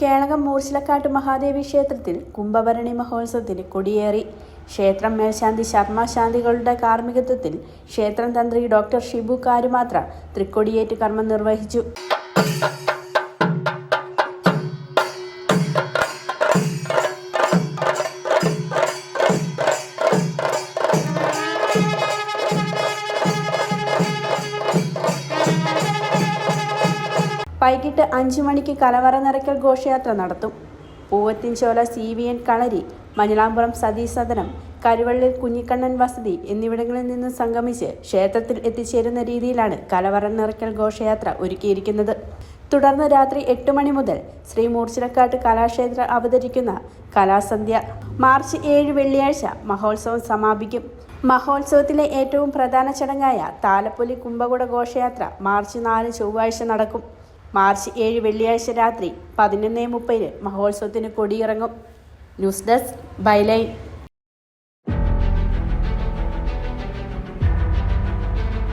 കേളകം മൂർച്ചിലക്കാട്ട് മഹാദേവി ക്ഷേത്രത്തിൽ കുംഭഭരണി മഹോത്സവത്തിന് കൊടിയേറി. ക്ഷേത്രം മേൽശാന്തി ശർമ്മ ശാന്തികളുടെ കാർമ്മികത്വത്തിൽ ക്ഷേത്രം തന്ത്രി ഡോക്ടർ ഷിബു കാരുമാത്ര തൃക്കൊടിയേറ്റ് കർമ്മം നിർവഹിച്ചു. വൈകിട്ട് അഞ്ചു മണിക്ക് കലവറ നിറയ്ക്കൽ ഘോഷയാത്ര നടത്തും. Poovathinchola C V N Kalari Manjalampuram Sathisadanam Sadanam Karuvallil Kunhikannan വസതി എന്നിവിടങ്ങളിൽ നിന്ന് സംഗമിച്ച് ക്ഷേത്രത്തിൽ എത്തിച്ചേരുന്ന രീതിയിലാണ് കലവറ നിറയ്ക്കൽ ഘോഷയാത്ര ഒരുക്കിയിരിക്കുന്നത്. തുടർന്ന് രാത്രി എട്ട് മണി മുതൽ ശ്രീ മൂർച്ചിലക്കാട്ട് കലാക്ഷേത്ര അവതരിക്കുന്ന കലാസന്ധ്യ. മാർച്ച് ഏഴ് വെള്ളിയാഴ്ച മഹോത്സവം സമാപിക്കും. മഹോത്സവത്തിലെ ഏറ്റവും പ്രധാന ചടങ്ങായ താലപ്പൊലി കുംഭകുട ഘോഷയാത്ര മാർച്ച് നാല് ചൊവ്വാഴ്ച നടക്കും. മാർച്ച് ഏഴ് വെള്ളിയാഴ്ച രാത്രി പതിനൊന്ന് മുപ്പതിന് മഹോത്സവത്തിന് കൊടിയിറങ്ങും. News desk byline.